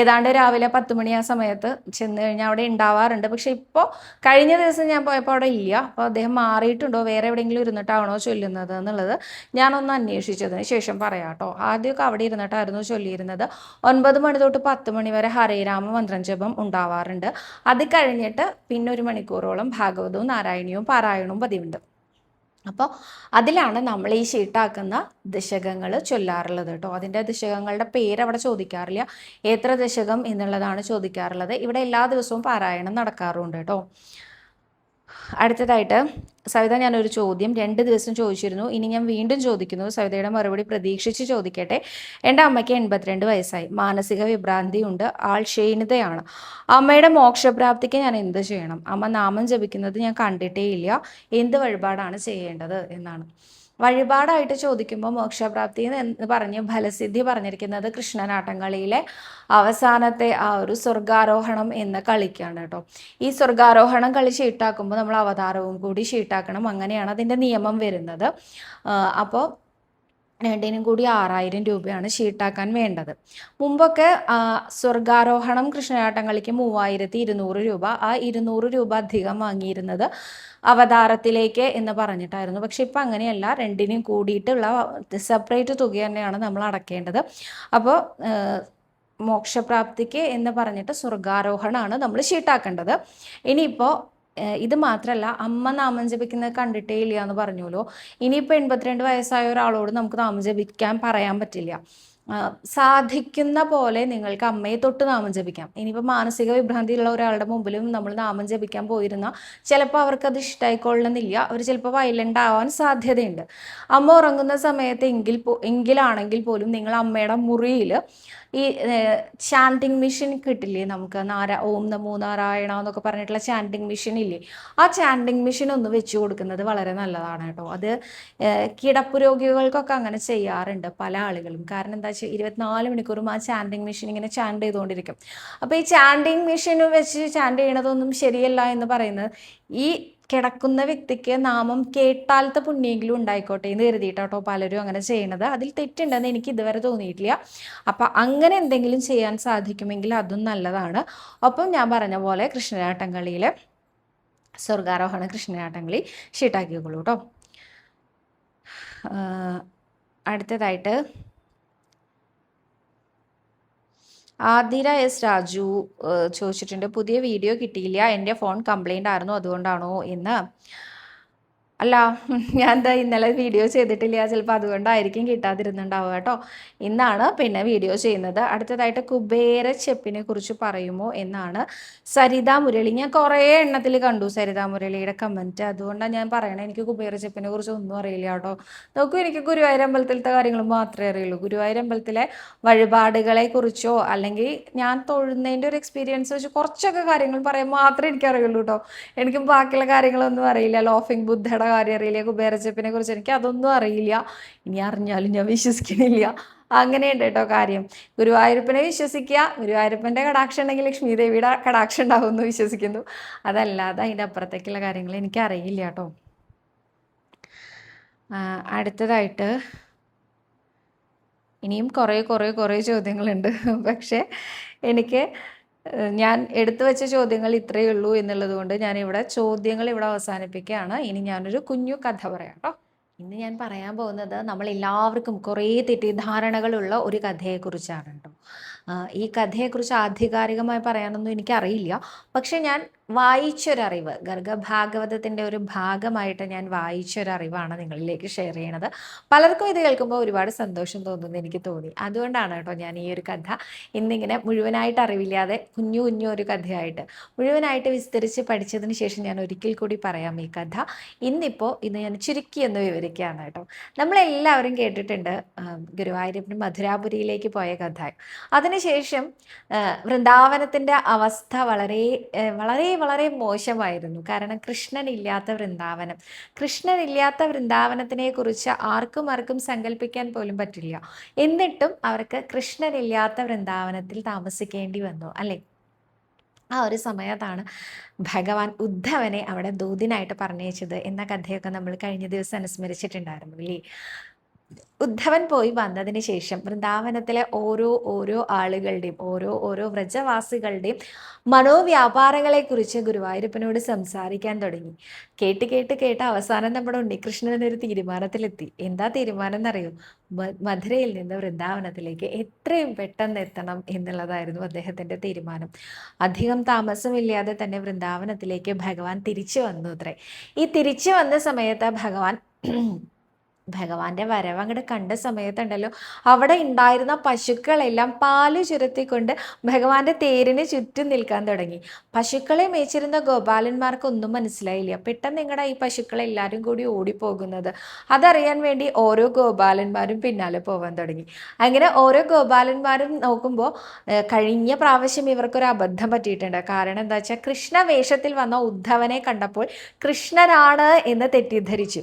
ഏതാണ്ട് രാവിലെ പത്ത് മണി ആ സമയത്ത് ചെന്ന് കഴിഞ്ഞാൽ അവിടെ ഉണ്ടാവാറുണ്ട് പക്ഷെ ഇപ്പോൾ കഴിഞ്ഞ ദിവസം ഞാൻ പോയപ്പോൾ അവിടെ ഇല്ല. അപ്പോൾ അദ്ദേഹം മാറിയിട്ടുണ്ടോ? വേറെ എവിടെയെങ്കിലും ഇരുന്നിട്ടാണോ ചൊല്ലുന്നത് എന്നുള്ളത് ഞാനൊന്ന് അന്വേഷിച്ചതിന് ശേഷം പറയാം കേട്ടോ. ആദ്യമൊക്കെ അവിടെ ഇരുന്നിട്ടായിരുന്നു ചൊല്ലിയിരുന്നത്. ഒൻപത് മണി തൊട്ട് പത്ത് മണി വരെ ഹരേരാമ മന്ത്രം ജപം ഉണ്ടാവാറുണ്ട്. അത് കഴിഞ്ഞിട്ട് പിന്നെ ഒരു മണിക്കൂറോളം ഭാഗവതവും നാരായണിയും പാരായണവും പതിവുണ്ട്. അപ്പോൾ അതിലാണ് നമ്മൾ ഈ ഷീട്ടാക്കുന്ന ദശകങ്ങൾ ചൊല്ലാറുള്ളത് കേട്ടോ. അതിന്റെ ദശകങ്ങളുടെ പേര് അവിടെ ചോദിക്കാറില്ല. എത്ര ദശകം എന്നുള്ളതാണ് ചോദിക്കാറുള്ളത്. ഇവിടെ എല്ലാ ദിവസവും പാരായണം നടക്കാറുണ്ട് കേട്ടോ. അടുത്തതായിട്ട് സവിത ഞാനൊരു ചോദ്യം രണ്ട് ദിവസം ചോദിച്ചിരുന്നു. ഇനി ഞാൻ വീണ്ടും ചോദിക്കുന്നു. സവിതയുടെ മറുപടി പ്രതീക്ഷിച്ച് ചോദിക്കട്ടെ. എന്റെ അമ്മയ്ക്ക് എൺപത്തിരണ്ട് വയസ്സായി. മാനസിക വിഭ്രാന്തിയുണ്ട്. ആൾ ക്ഷീണിതയാണ്. അമ്മയുടെ മോക്ഷപ്രാപ്തിക്ക് ഞാൻ എന്ത് ചെയ്യണം? അമ്മ നാമം ജപിക്കുന്നത് ഞാൻ കണ്ടിട്ടേ ഇല്ല എന്ത് വഴിപാടാണ് ചെയ്യേണ്ടത്? എന്നാണ്. വഴിപാടായിട്ട് ചോദിക്കുമ്പോൾ മോക്ഷപ്രാപ്തി എന്ന് പറഞ്ഞ് ഫലസിദ്ധി പറഞ്ഞിരിക്കുന്നത് കൃഷ്ണനാട്ടങ്കളിയിലെ അവസാനത്തെ ആ ഒരു സ്വർഗാരോഹണം എന്ന കളിക്കാണ് കേട്ടോ. ഈ സ്വർഗാരോഹണം കളി ഷീട്ടാക്കുമ്പോൾ നമ്മൾ അവതാരവും കൂടി ഷീട്ടാക്കണം. അങ്ങനെയാണ് അതിന്റെ നിയമം വരുന്നത്. അപ്പോൾ രണ്ടിനും കൂടി ആറായിരം രൂപയാണ് ഷീട്ടാക്കാൻ വേണ്ടത്. മുമ്പൊക്കെ സ്വർഗാരോഹണം കൃഷ്ണനാട്ടം കളിക്ക് മൂവായിരത്തി ഇരുന്നൂറ് രൂപ ആ ഇരുന്നൂറ് രൂപ അധികം വാങ്ങിയിരുന്നത് അവതാരത്തിലേക്ക് എന്ന് പറഞ്ഞിട്ടായിരുന്നു. പക്ഷെ ഇപ്പം അങ്ങനെയല്ല രണ്ടിനും കൂടിയിട്ടുള്ള സെപ്പറേറ്റ് തുക തന്നെയാണ് നമ്മൾ അടക്കേണ്ടത്. അപ്പോൾ മോക്ഷപ്രാപ്തിക്ക് എന്ന് പറഞ്ഞിട്ട് സ്വർഗാരോഹണമാണ് നമ്മൾ ഷീട്ടാക്കേണ്ടത്. ഇനിയിപ്പോൾ ഇത് മാത്രമല്ല അമ്മ നാമം ജപിക്കുന്നത് കണ്ടിട്ടേ ഇല്ല എന്ന് പറഞ്ഞോളൂ ഇനിയിപ്പോൾ എൺപത്തിരണ്ട് വയസ്സായ ഒരാളോട് നമുക്ക് നാമം ജപിക്കാൻ പറയാൻ പറ്റില്ല. സാധിക്കുന്ന പോലെ നിങ്ങൾക്ക് അമ്മയെ തൊട്ട് നാമം ജപിക്കാം. ഇനിയിപ്പോൾ മാനസിക വിഭ്രാന്തിയുള്ള ഒരാളുടെ മുമ്പിലും നമ്മൾ നാമം ജപിക്കാൻ പോയിരുന്ന ചിലപ്പോൾ അവർക്കത് ഇഷ്ടമായിക്കൊള്ളണമെന്നില്ല അവർ ചിലപ്പോൾ വയലന്റ് ആവാൻ സാധ്യതയുണ്ട്. അമ്മ ഉറങ്ങുന്ന സമയത്ത് എങ്കിൽ എങ്കിലാണെങ്കിൽ പോലും നിങ്ങൾ അമ്മയുടെ മുറിയിൽ ഈ ചാന്റിങ് മെഷീൻ കിട്ടില്ലേ? നമുക്ക് നാര ഓം നമോ നാരായണ എന്നൊക്കെ പറഞ്ഞിട്ടുള്ള ചാന്റിങ് മെഷീൻ ഇല്ലേ? ആ ചാന്റിങ് മെഷീൻ ഒന്ന് വെച്ച് കൊടുക്കുന്നത് വളരെ നല്ലതാണ് കേട്ടോ. അത് കിടപ്പ് രോഗികൾക്കൊക്കെ അങ്ങനെ ചെയ്യാറുണ്ട് പല ആളുകളും. കാരണം എന്താ വെച്ച് ഇരുപത്തിനാല് മണിക്കൂറും ആ ചാൻഡിങ് മെഷീൻ ഇങ്ങനെ ചാൻഡ് ചെയ്തുകൊണ്ടിരിക്കും. അപ്പോൾ ഈ ചാൻഡിങ് മെഷീൻ വെച്ച് ചാൻഡ് ചെയ്യണതൊന്നും ശരിയല്ല എന്ന് പറയുന്നത് ഈ കിടക്കുന്ന വ്യക്തിക്ക് നാമം കേട്ടാലത്തെ പുണ്യെങ്കിലും ഉണ്ടായിക്കോട്ടെ എന്ന് കരുതിയിട്ടാട്ടോ പലരും അങ്ങനെ ചെയ്യണത്. അതിൽ തെറ്റുണ്ടെന്ന് എനിക്ക് ഇതുവരെ തോന്നിയിട്ടില്ല. അപ്പം അങ്ങനെ എന്തെങ്കിലും ചെയ്യാൻ സാധിക്കുമെങ്കിൽ അതും നല്ലതാണ്. ഒപ്പം ഞാൻ പറഞ്ഞ പോലെ കൃഷ്ണനാട്ടം സ്വർഗാരോഹണ കൃഷ്ണനാട്ടം കളി കേട്ടോ അടുത്തതായിട്ട് ആതിര എസ് രാജു ചോദിച്ചിട്ടുണ്ട് പുതിയ വീഡിയോ കിട്ടിയില്ല. എന്റെ ഫോൺ കംപ്ലൈന്റ് ആയിരുന്നു. അതുകൊണ്ടാണോ? എന്ന്. അല്ല ഞാൻ എന്താ ഇന്നലെ വീഡിയോ ചെയ്തിട്ടില്ല. ചിലപ്പോൾ അതുകൊണ്ടായിരിക്കും കിട്ടാതിരുന്നുണ്ടാവുക കേട്ടോ. ഇന്നാണ് പിന്നെ വീഡിയോ ചെയ്യുന്നത്. അടുത്തതായിട്ട് കുബേര ചെപ്പിനെ കുറിച്ച് പറയുമോ എന്നാണ് സരിത മുരളി. ഞാൻ കുറേ എണ്ണത്തിൽ കണ്ടു സരിത മുരളിയുടെ കമന്റ് അതുകൊണ്ടാണ് ഞാൻ പറയണത് എനിക്ക് കുബേര ചെപ്പിനെ കുറിച്ച് ഒന്നും അറിയില്ല കേട്ടോ. നോക്കൂ എനിക്ക് ഗുരുവായൂർ അമ്പലത്തിലത്തെ കാര്യങ്ങൾ മാത്രമേ അറിയുള്ളൂ. ഗുരുവായൂരമ്പലത്തിലെ വഴിപാടുകളെ കുറിച്ചോ അല്ലെങ്കിൽ ഞാൻ തൊഴുന്നതിന്റെ ഒരു എക്സ്പീരിയൻസ് വെച്ച് കുറച്ചൊക്കെ കാര്യങ്ങൾ പറയാൻ മാത്രമേ എനിക്കറിയുള്ളൂ കേട്ടോ. എനിക്കും ബാക്കിയുള്ള കാര്യങ്ങളൊന്നും അറിയില്ല. ലോഫിംഗ് ബുദ്ധയുടെ കാര്യം അറിയില്ല കുബേരച്ചപ്പിനെ കുറിച്ച് എനിക്ക് അതൊന്നും അറിയില്ല. ഇനി അറിഞ്ഞാലും ഞാൻ വിശ്വസിക്കുന്നില്ല. അങ്ങനെയുണ്ട് കേട്ടോ കാര്യം. ഗുരുവായൂരപ്പനെ വിശ്വസിക്കുക ഗുരുവായൂരപ്പന്റെ കടാക്ഷം ഉണ്ടെങ്കിൽ ലക്ഷ്മി ദേവിയുടെ കടാക്ഷം ഉണ്ടാവും എന്ന് വിശ്വസിക്കുന്നു. അതല്ലാതെ അതിന്റെ അപ്പുറത്തേക്കുള്ള കാര്യങ്ങൾ എനിക്ക് അറിയില്ല കേട്ടോ. അടുത്തതായിട്ട് ഇനിയും കുറേ കുറേ കുറേ ചോദ്യങ്ങളുണ്ട്. പക്ഷേ എനിക്ക് ഞാൻ എടുത്തു വെച്ച ചോദ്യങ്ങൾ ഇത്രയേ ഉള്ളൂ എന്നുള്ളത് കൊണ്ട് ഞാൻ ഇവിടെ ചോദ്യങ്ങൾ ഇവിടെ അവസാനിപ്പിക്കുകയാണ്. ഇനി ഞാനൊരു കുഞ്ഞു കഥ പറയാം കേട്ടോ ഇന്ന് ഞാൻ പറയാൻ പോകുന്നത് നമ്മൾ എല്ലാവർക്കും കുറേ തെറ്റിദ്ധാരണകളുള്ള ഒരു കഥയെക്കുറിച്ചാണ് കേട്ടോ ഈ കഥയെക്കുറിച്ച് ആധികാരികമായി പറയാനൊന്നും എനിക്കറിയില്ല. പക്ഷെ ഞാൻ വായിച്ചൊരറിവ്. ഗർഗഭാഗവതത്തിന്റെ ഒരു ഭാഗമായിട്ട് ഞാൻ വായിച്ചൊരറിവാണ് നിങ്ങളിലേക്ക് ഷെയർ ചെയ്യണത്. പലർക്കും ഇത് കേൾക്കുമ്പോൾ ഒരുപാട് സന്തോഷം തോന്നുന്നു എനിക്ക് തോന്നി. അതുകൊണ്ടാണ് കേട്ടോ ഞാൻ ഈ ഒരു കഥ ഇന്നിങ്ങനെ മുഴുവനായിട്ട് അറിവില്ലാതെ കുഞ്ഞു കുഞ്ഞു ഒരു കഥയായിട്ട്. മുഴുവനായിട്ട് വിസ്തരിച്ച് പഠിച്ചതിന് ശേഷം ഞാൻ ഒരിക്കൽ കൂടി പറയാം ഈ കഥ. ഇന്നിപ്പോൾ ഇന്ന് ഞാൻ ചുരുക്കി എന്ന് വിവരിക്കുകയാണ് കേട്ടോ. നമ്മളെല്ലാവരും കേട്ടിട്ടുണ്ട് ഗുരുവായൂരപ്പന് മധുരാപുരിയിലേക്ക് പോയ കഥ. അതിനുശേഷം വൃന്ദാവനത്തിന്റെ അവസ്ഥ വളരെ വളരെ വളരെ മോശമായിരുന്നു. കാരണം കൃഷ്ണൻ ഇല്ലാത്ത വൃന്ദാവനം. കൃഷ്ണൻ ഇല്ലാത്ത വൃന്ദാവനത്തിനെ കുറിച്ച് ആർക്കും ആർക്കും സങ്കല്പിക്കാൻ പോലും പറ്റില്ല. എന്നിട്ടും അവർക്ക് കൃഷ്ണൻ ഇല്ലാത്ത വൃന്ദാവനത്തിൽ താമസിക്കേണ്ടി വന്നു. അല്ലേ? ആ ഒരു സമയത്താണ് ഭഗവാൻ ഉദ്ധവനെ അവിടെ ദൂതിനായിട്ട് പറഞ്ഞയച്ചത് എന്ന കഥയൊക്കെ നമ്മൾ കഴിഞ്ഞ ദിവസം അനുസ്മരിച്ചിട്ടുണ്ടായിരുന്നു. അല്ലേ ഉദ്ധവൻ പോയി വന്നതിന് ശേഷം വൃന്ദാവനത്തിലെ ഓരോ ഓരോ ആളുകളുടെയും ഓരോ ഓരോ വ്രജവാസികളുടെയും മനോവ്യാപാരങ്ങളെക്കുറിച്ച് ഗുരുവായൂരപ്പനോട് സംസാരിക്കാൻ തുടങ്ങി. കേട്ട് കേട്ട് കേട്ട് അവസാനം നമ്മുടെ ഉണ്ണികൃഷ്ണൻ ഒരു തീരുമാനത്തിലെത്തി. എന്താ തീരുമാനം എന്നറിയോ? മധുരയിൽ നിന്ന് വൃന്ദാവനത്തിലേക്ക് എത്രയും പെട്ടെന്ന് എത്തണം എന്നുള്ളതായിരുന്നു അദ്ദേഹത്തിന്റെ തീരുമാനം. അധികം താമസമില്ലാതെ തന്നെ വൃന്ദാവനത്തിലേക്ക് ഭഗവാൻ തിരിച്ചു വന്നു അത്രേ. ഈ തിരിച്ചു വന്ന സമയത്ത് ഭഗവാൻ ഭഗവാന്റെ വരവ് അങ്ങോട്ട് കണ്ട സമയത്തുണ്ടല്ലോ. അവിടെ ഉണ്ടായിരുന്ന പശുക്കളെല്ലാം പാൽ ചുരത്തിക്കൊണ്ട് ഭഗവാന്റെ തേരിന് ചുറ്റും നിൽക്കാൻ തുടങ്ങി. പശുക്കളെ മേച്ചിരുന്ന ഗോപാലന്മാർക്കൊന്നും മനസ്സിലായില്ല. പെട്ടെന്ന് നിങ്ങളുടെ ഈ പശുക്കളെ എല്ലാവരും കൂടി ഓടിപ്പോകുന്നത്? അതറിയാൻ വേണ്ടി ഓരോ ഗോപാലന്മാരും പിന്നാലെ പോകാൻ തുടങ്ങി. അങ്ങനെ ഓരോ ഗോപാലന്മാരും നോക്കുമ്പോൾ കഴിഞ്ഞ പ്രാവശ്യം ഇവർക്കൊരു അബദ്ധം പറ്റിയിട്ടുണ്ട്. കാരണം എന്താ വെച്ചാൽ കൃഷ്ണ വേഷത്തിൽ വന്ന ഉദ്ധവനെ കണ്ടപ്പോൾ കൃഷ്ണനാണ് എന്ന് തെറ്റിദ്ധരിച്ചു.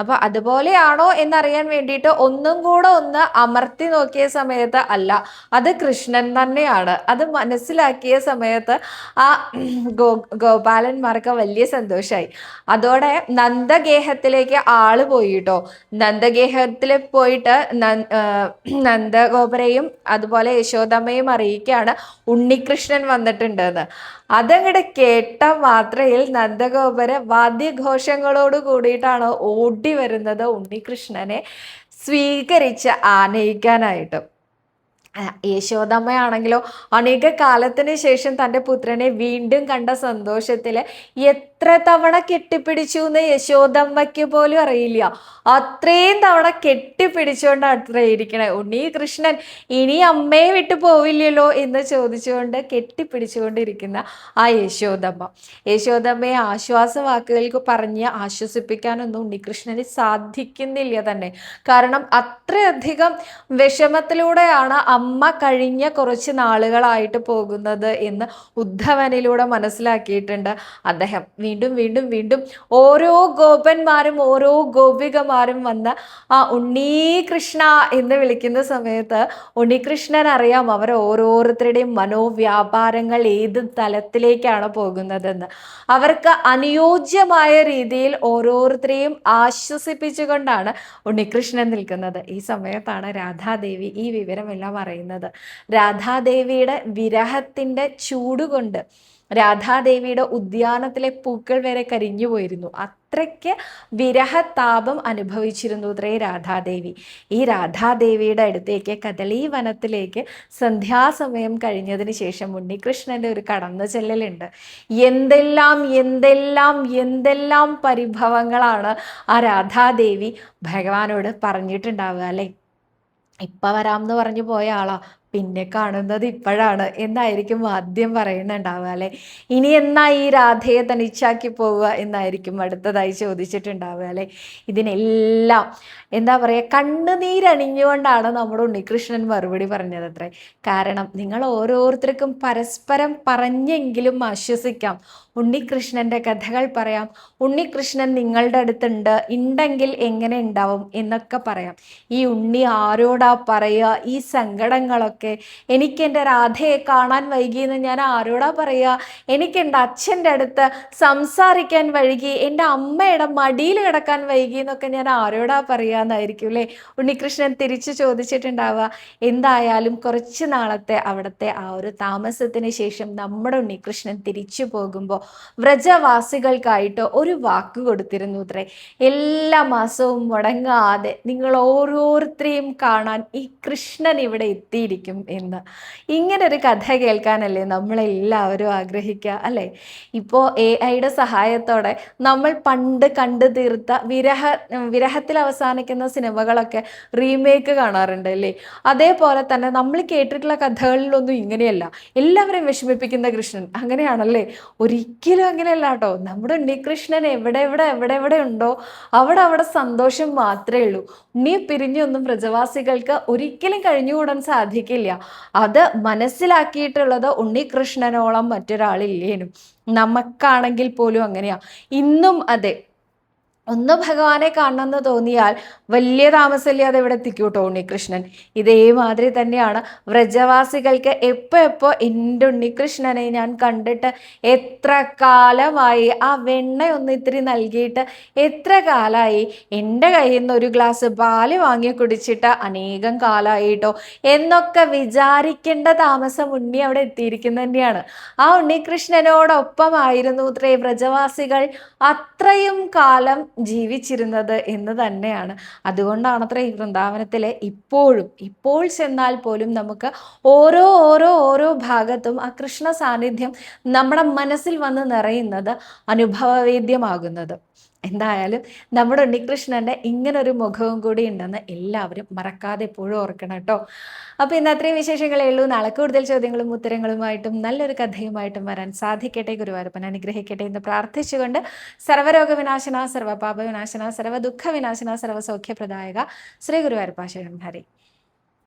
അപ്പോൾ അതുപോലെയാണോ ആണോ എന്നറിയാൻ വേണ്ടിയിട്ട് ഒന്നും കൂടെ ഒന്ന് അമർത്തി നോക്കിയ സമയത്ത് അല്ല അത് കൃഷ്ണൻ തന്നെയാണ്. അത് മനസ്സിലാക്കിയ സമയത്ത് ആ ഗോ ഗോപാലന്മാർക്ക് വലിയ സന്തോഷമായി അതോടെ നന്ദഗേഹത്തിലേക്ക് ആൾ പോയിട്ടോ. നന്ദഗേഹത്തിൽ പോയിട്ട് നന്ദഗോപുരയും അതുപോലെ യശോദമ്മയും അറിയിക്കുകയാണ് ഉണ്ണികൃഷ്ണൻ വന്നിട്ടുണ്ടെന്ന്. അതങ്ങടെ കേട്ട മാത്രയിൽ നന്ദഗോപര വാദ്യഘോഷങ്ങളോട് കൂടിയിട്ടാണ് ഓടി വരുന്നത് ഉണ്ണികൃഷ്ണനെ സ്വീകരിച്ച് ആനയിക്കാനായിട്ട്. യശോദമ്മയാണെങ്കിലോ അനേക കാലത്തിന് ശേഷം തന്റെ പുത്രനെ വീണ്ടും കണ്ട സന്തോഷത്തിൽ എത്ര തവണ കെട്ടിപ്പിടിച്ചു എന്ന് യശോദമ്മയ്ക്ക് പോലും അറിയില്ല. അത്രയും തവണ കെട്ടിപ്പിടിച്ചുകൊണ്ട് അത്ര ഇരിക്കണേ. ഉണ്ണി കൃഷ്ണൻ ഇനി അമ്മയെ വിട്ടു പോവില്ലല്ലോ? എന്ന് ചോദിച്ചുകൊണ്ട് കെട്ടിപ്പിടിച്ചുകൊണ്ടിരിക്കുന്ന ആ യശോദമ്മ. യശോദമ്മയെ ആശ്വാസ വാക്കുകൾക്ക് പറഞ്ഞ് ആശ്വസിപ്പിക്കാനൊന്നും ഉണ്ണികൃഷ്ണന് സാധിക്കുന്നില്ല തന്നെ. കാരണം അത്രയധികം വിഷമത്തിലൂടെയാണ് അമ്മ കഴിഞ്ഞ കുറച്ച് നാളുകളായിട്ട് പോകുന്നത് എന്ന് ഉദ്ധവനിലൂടെ മനസ്സിലാക്കിയിട്ടുണ്ട് അദ്ദേഹം. വീണ്ടും വീണ്ടും വീണ്ടും ഓരോ ഗോപന്മാരും ഓരോ ഗോപികമാരും വന്ന് ആ ഉണ്ണീകൃഷ്ണ എന്ന് വിളിക്കുന്ന സമയത്ത് ഉണ്ണികൃഷ്ണൻ അറിയാം അവർ ഓരോരുത്തരുടെയും മനോവ്യാപാരങ്ങൾ ഏത് തലത്തിലേക്കാണ് പോകുന്നതെന്ന്. അവർക്ക് അനുയോജ്യമായ രീതിയിൽ ഓരോരുത്തരെയും ആശ്വസിപ്പിച്ചുകൊണ്ടാണ് ഉണ്ണികൃഷ്ണൻ നിൽക്കുന്നത്. ഈ സമയത്താണ് രാധാദേവി ഈ വിവരമെല്ലാം അറിയുന്നത്. രാധാദേവിയുടെ വിരഹത്തിന്റെ ചൂടുകൊണ്ട് രാധാദേവിയുടെ ഉദ്യാനത്തിലെ പൂക്കൾ വരെ കരിഞ്ഞു പോയിരുന്നു. അത്രയ്ക്ക് വിരഹതാപം അനുഭവിച്ചിരുന്നു അത്രേ രാധാദേവി. ഈ രാധാദേവിയുടെ അടുത്തേക്ക് കദളി വനത്തിലേക്ക് സന്ധ്യാസമയം കഴിഞ്ഞതിന് ശേഷം ഉണ്ണികൃഷ്ണന്റെ ഒരു കടന്നു ചെല്ലലുണ്ട്. എന്തെല്ലാം എന്തെല്ലാം എന്തെല്ലാം പരിഭവങ്ങളാണ് ആ രാധാദേവി ഭഗവാനോട് പറഞ്ഞിട്ടുണ്ടാവുക അല്ലേ? ഇപ്പം വരാമെന്ന് പറഞ്ഞു പോയ ആളാ. പിന്നെ കാണുന്നത് ഇപ്പോഴാണ് എന്നായിരിക്കും ആദ്യം പറയുന്നുണ്ടാവുക അല്ലെ? ഇനി എന്നാ ഈ രാധയെ തനിച്ചാക്കി പോവുക എന്നായിരിക്കും അടുത്തതായി ചോദിച്ചിട്ടുണ്ടാവുക അല്ലെ? ഇതിനെല്ലാം എന്താ പറയുക കണ്ണുനീരണിഞ്ഞുകൊണ്ടാണ് നമ്മുടെ ഉണ്ണികൃഷ്ണൻ മറുപടി പറഞ്ഞത് അത്രേ. കാരണം നിങ്ങൾ ഓരോരുത്തർക്കും പരസ്പരം പറഞ്ഞെങ്കിലും ആശ്വസിക്കാം. ഉണ്ണികൃഷ്ണന്റെ കഥകൾ പറയാം. ഉണ്ണികൃഷ്ണൻ നിങ്ങളുടെ അടുത്തുണ്ട്. ഉണ്ടെങ്കിൽ എങ്ങനെ ഉണ്ടാവും എന്നൊക്കെ പറയാം. ഈ ഉണ്ണി ആരോടാ പറയുക? ഈ സങ്കടങ്ങളൊക്കെ. എനിക്ക് എന്റെ രാധയെ കാണാൻ വൈകിയെന്ന് ഞാൻ ആരോടാ പറയുക? എനിക്ക് എന്റെ അച്ഛന്റെ അടുത്ത് സംസാരിക്കാൻ വൈകി എന്റെ അമ്മയുടെ മടിയിൽ കിടക്കാൻ വൈകി എന്നൊക്കെ ഞാൻ ആരോടാ പറയുക എന്നായിരിക്കും അല്ലേ? ഉണ്ണികൃഷ്ണൻ തിരിച്ചു ചോദിച്ചിട്ടുണ്ടാവുക എന്തായാലും കുറച്ച് നാളത്തെ അവിടുത്തെ ആ ഒരു താമസത്തിന് ശേഷം നമ്മുടെ ഉണ്ണികൃഷ്ണൻ തിരിച്ചു പോകുമ്പോൾ വ്രജവാസികൾക്കായിട്ട് ഒരു വാക്ക് കൊടുത്തിരുന്നു അത്രേ എല്ലാ മാസവും മുടങ്ങാതെ നിങ്ങൾ ഓരോരുത്തരെയും കാണാൻ ഈ കൃഷ്ണൻ ഇവിടെ എത്തിയിരിക്കും എന്ന്. ഇങ്ങനെ ഒരു കഥ കേൾക്കാനല്ലേ നമ്മളെല്ലാവരും ആഗ്രഹിക്കുക അല്ലേ? ഇപ്പോൾ എ ഐയുടെ സഹായത്തോടെ നമ്മൾ പണ്ട് കണ്ടു തീർത്ത വിരഹ വിരഹത്തിൽ അവസാനിക്കുന്ന സിനിമകളൊക്കെ റീമേക്ക് കാണാറുണ്ട് അല്ലേ? അതേപോലെ തന്നെ നമ്മൾ കേട്ടിട്ടുള്ള കഥകളിലൊന്നും ഇങ്ങനെയല്ല. എല്ലാവരെയും വിഷമിപ്പിക്കുന്ന കൃഷ്ണൻ അങ്ങനെയാണല്ലേ? ഒരിക്കലും അങ്ങനെയല്ല കേട്ടോ. നമ്മുടെ ഉണ്ണികൃഷ്ണൻ എവിടെ എവിടെ എവിടെ എവിടെ ഉണ്ടോ അവിടെ അവിടെ സന്തോഷം മാത്രമേ ഉള്ളൂ. ഉണ്ണിയെ പിരിഞ്ഞൊന്നും പ്രജവാസികൾക്ക് ഒരിക്കലും കഴിഞ്ഞുകൂടാൻ സാധിക്കില്ല. അത് മനസ്സിലാക്കിയിട്ടുള്ളത് ഉണ്ണികൃഷ്ണനോളം മറ്റൊരാളില്ലേനും. നമുക്കാണെങ്കിൽ പോലും അങ്ങനെയാ. ഇന്നും അതെ ഒന്ന് ഭഗവാനെ കാണണമെന്ന് തോന്നിയാൽ വലിയ താമസമില്ലാതെ ഇവിടെ എത്തിക്കും ഉണ്ണികൃഷ്ണൻ. ഇതേമാതിരി തന്നെയാണ് വ്രജവാസികൾക്ക് എപ്പോൾ എപ്പോൾ എന്റെ ഉണ്ണികൃഷ്ണനെ ഞാൻ കണ്ടിട്ട് എത്ര കാലമായി ആ വെണ്ണ ഒന്ന് ഇത്തിരി നൽകിയിട്ട് എത്ര കാലമായി എന്റെ കയ്യിൽ നിന്ന് ഒരു ഗ്ലാസ് പാൽ വാങ്ങി കുടിച്ചിട്ട് അനേകം കാലമായിട്ടോ എന്നൊക്കെ വിചാരിക്കേണ്ട താമസം ഉണ്ണി അവിടെ എത്തിയിരിക്കുന്നത് തന്നെയാണ് ആ ഉണ്ണികൃഷ്ണനോടൊപ്പമായിരുന്നു ഇത്രേ വ്രജവാസികൾ അത്രയും കാലം ജീവിച്ചിരുന്നത് എന്ന് തന്നെയാണ്. അതുകൊണ്ടാണ് അത്ര ഈ വൃന്ദാവനത്തിലെ ഇപ്പോഴും ഇപ്പോൾ ചെന്നാൽ പോലും നമുക്ക് ഓരോ ഓരോ ഓരോ ഭാഗത്തും ആ കൃഷ്ണ സാന്നിധ്യം നമ്മുടെ മനസ്സിൽ വന്ന് നിറയുന്നത് അനുഭവവേദ്യമാകുന്നത്. എന്തായാലും നമ്മുടെ ഉണ്ണികൃഷ്ണന്റെ ഇങ്ങനൊരു മുഖവും കൂടി ഉണ്ടെന്ന് എല്ലാവരും മറക്കാതെ എപ്പോഴും ഓർക്കണം കേട്ടോ. അപ്പോൾ ഇന്ന് അത്രയും വിശേഷങ്ങളേ ഉള്ളൂ. നാളെ കൂടുതൽ ചോദ്യങ്ങളും ഉത്തരങ്ങളുമായിട്ടും നല്ലൊരു കഥയുമായിട്ടും വരാൻ സാധിക്കട്ടെ. ഗുരുവായൂരപ്പൻ അനുഗ്രഹിക്കട്ടെ എന്ന് പ്രാർത്ഥിച്ചുകൊണ്ട് സർവരോഗവിനാശന വിനാശന സർവപാപ വിനാശന സർവ ദുഃഖ വിനാശന സർവ സൗഖ്യപ്രദായക ശ്രീ ഗുരുവായൂരപ്പ ശരണം ഹരി